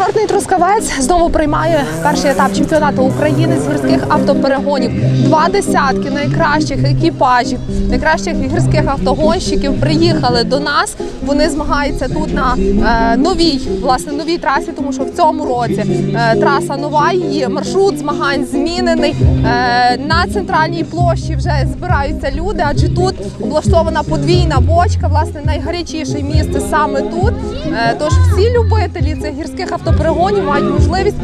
Курортний Трускавець знову приймає перший етап чемпіонату України з гірських автоперегонів. Два десятки найкращих екіпажів, найкращих гірських автогонщиків приїхали до нас. Вони змагаються тут на е, новій власне новій трасі, тому що в цьому році е, траса нова. Її маршрут змагань змінений. Е, на центральній площі вже збираються люди, адже тут облаштована подвійна бочка. Власне, найгарячіше місце саме тут. Е, тож всі любителі цих гірських автоперегонів мають можливість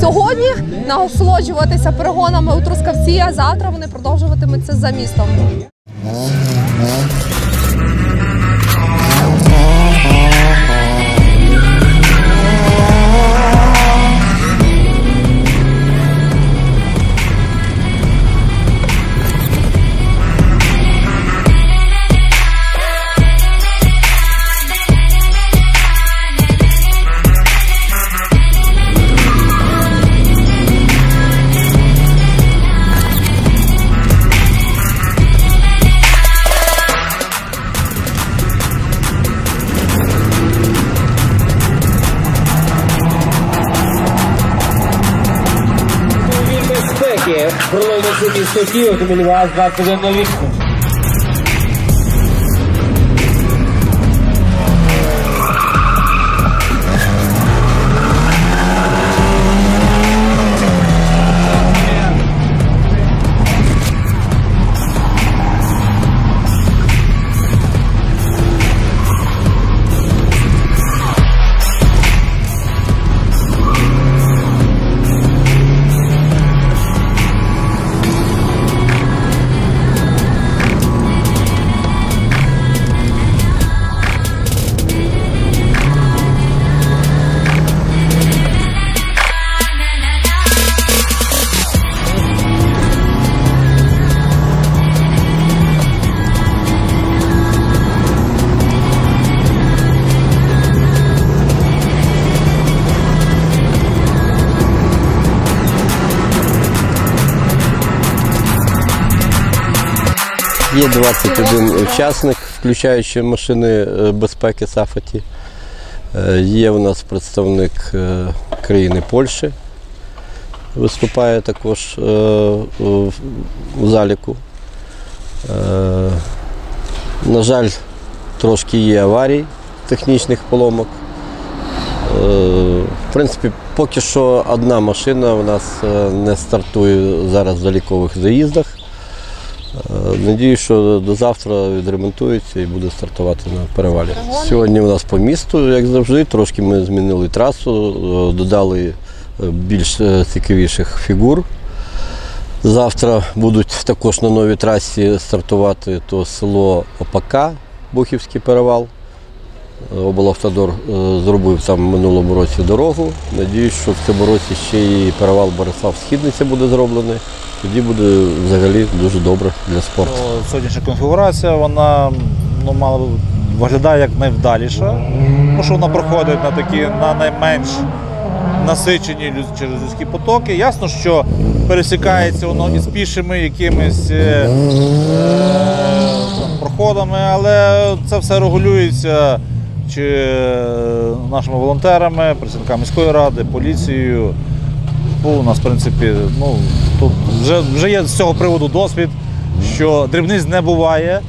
сьогодні насолоджуватися перегонами у Трускавці, а завтра вони продовжуватимуться за містом. Безпеки проловити місто Київ, автомобіль ВАЗ-21 новітку. Є 21 учасник, включаючи машини е, безпеки Сафаті. Е, Є у нас представник е, країни Польщі, виступає також в заліку. На жаль, трошки є аварій, технічних поломок. В принципі, поки що одна машина у нас не стартує зараз в залікових заїздах. Надію, що до завтра відремонтується і буде стартувати на перевалі. Сьогодні у нас по місту, як завжди, трошки ми змінили трасу, е, додали е, більш е, цікавіших фігур. Завтра будуть також на новій трасі стартувати то село Опака, Бухівський перевал. Облавтодор е, зробив там в минулому році дорогу. Надіюсь, що в цьому році ще і перевал Борислав Східниця буде зроблений. Тоді буде взагалі дуже добре для спорту. Сьогоднішня конфігурація вона ну, мало виглядає як найвдаліша, тому що вона проходить на такі на найменш насичені через людські потоки. Ясно, що пересікається воно із пішими якимись е, е, проходами, але це все регулюється чи е, нашими волонтерами, працівниками міської ради, поліцією. У нас, в принципі, ну, тут вже, вже є з цього приводу досвід, що дрібниць не буває,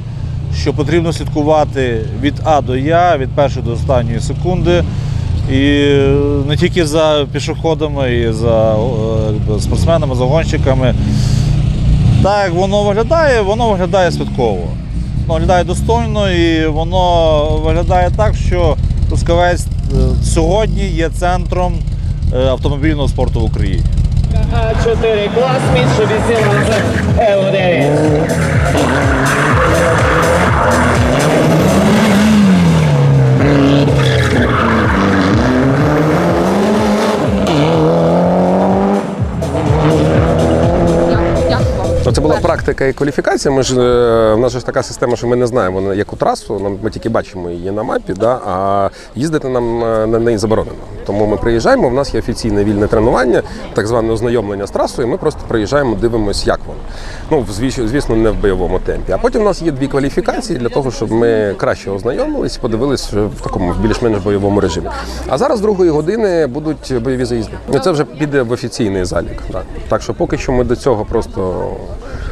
що потрібно слідкувати від А до Я, від першої до останньої секунди. І е, не тільки за пішоходами, і за е, спортсменами, за гонщиками. Так, як воно виглядає, воно виглядає святково виглядає достойно і воно виглядає так, що Трускавець е, сьогодні є центром е, автомобільного спорту в Україні. 4 клас, між 18 L9. Практика. і кваліфікація. Ми ж е, в нас ж така система, що ми не знаємо яку трасу. Ми тільки бачимо її на мапі, да, а їздити нам е, на неї заборонено. Тому ми приїжджаємо. У нас є офіційне вільне тренування, так зване ознайомлення з трасою. Ми просто приїжджаємо, дивимося, як воно. Ну, звісно, не в бойовому темпі. А потім у нас є дві кваліфікації для того, щоб ми краще ознайомились, подивились в такому більш-менш бойовому режимі. А зараз другої години будуть бойові заїзди. Це вже піде в офіційний залік. Так що поки що ми до цього просто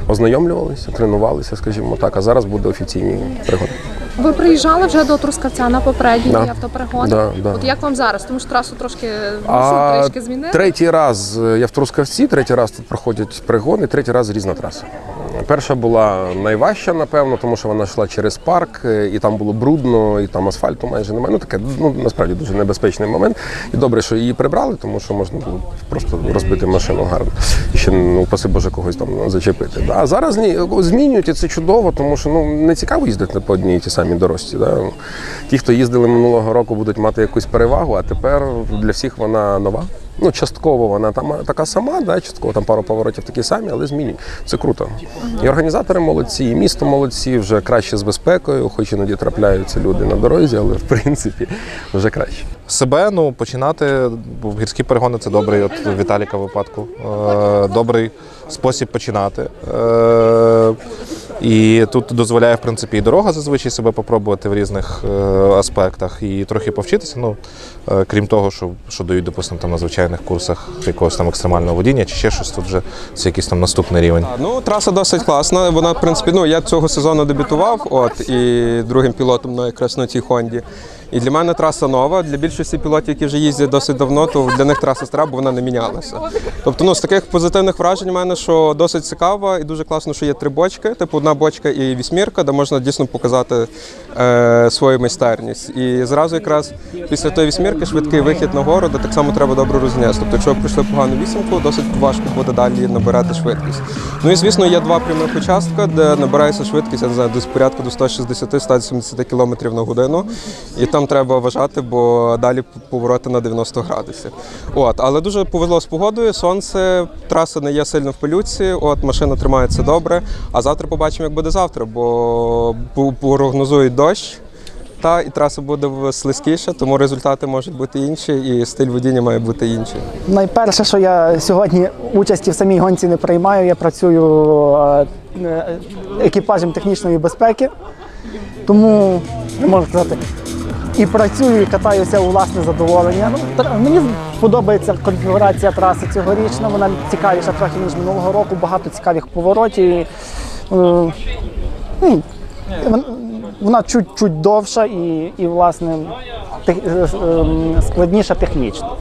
ознайомлювалися, тренувалися, скажімо так. А зараз буде офіційні пригоди. Ви приїжджали вже до Трускавця на попередній Да. автоперегони? Да, да. От як вам зараз? Тому що трасу трошки А трішки змінили. третій раз е, я в Трускавці, третій раз тут проходять пригони, третій раз різна траса. Перша була найважча, напевно, тому що вона йшла через парк, е, і там було брудно, і там асфальту майже немає. Ну таке ну насправді дуже небезпечний момент. І добре, що її прибрали, тому що можна було просто розбити машину гарно. І ще ну упаси Боже когось там зачепити. Да. А зараз ні, змінюють і це чудово, тому що ну не цікаво їздити по одній ті самій дорожці. Да. Ті, хто їздили минулого року, будуть мати якусь перевагу, а тепер для всіх вона нова. Ну, частково вона там така сама, да, частково там пару поворотів такі самі, але змінюють. Це круто. І організатори молодці, і місто молодці, вже краще з безпекою, хоч іноді трапляються люди на дорозі, але в принципі вже краще. себе ну, починати, в гірські перегони це добрий, от Віталіка випадку. Е, добрий спосіб починати. І тут дозволяє, в принципі, і дорога зазвичай себе попробувати в різних е, аспектах і трохи повчитися. Ну, е, крім того, що, що дають, допустимо, там на звичайних курсах якогось там екстремального водіння чи ще щось, тут вже це якийсь там наступний рівень. Ну, траса досить класна. Вона, в принципі, ну я цього сезону дебютував, от і другим пілотом на якраз на цій Хонді. І для мене траса нова. Для більшості пілотів, які вже їздять досить давно, то для них траса стара, бо вона не мінялася. Тобто, ну з таких позитивних вражень в мене, що досить цікаво і дуже класно, що є три бочки, типу одна бочка і вісьмірка, де можна дійсно показати е, свою майстерність. І зразу якраз після тої вісьмірки швидкий вихід на гору, де так само треба добре розняти. Тобто, якщо ви пройшли погану вісімку, досить важко буде далі набирати швидкість. Ну і звісно, є два прямих участка, де набирається швидкість, я не знаю, десь порядку до 160-170 км на годину. І там треба вважати, бо далі повороти на 90 градусів. От, але дуже повезло з погодою. Сонце, траса не є сильно в пилюці, от машина тримається добре. А завтра побачимо, як буде завтра, бо прогнозують дощ. Та і траса буде слизькіша, тому результати можуть бути інші, і стиль водіння має бути інший. Найперше, що я сьогодні участі в самій гонці не приймаю, я працюю е, екіпажем технічної безпеки. Тому я можу сказати, і працюю, і катаюся у власне задоволення. Ну, мені подобається конфігурація траси цьогорічна, вона цікавіша трохи ніж минулого року, багато цікавих поворотів. Е, ну, вона чуть-чуть довша і, і власне, е, е, складніша технічно.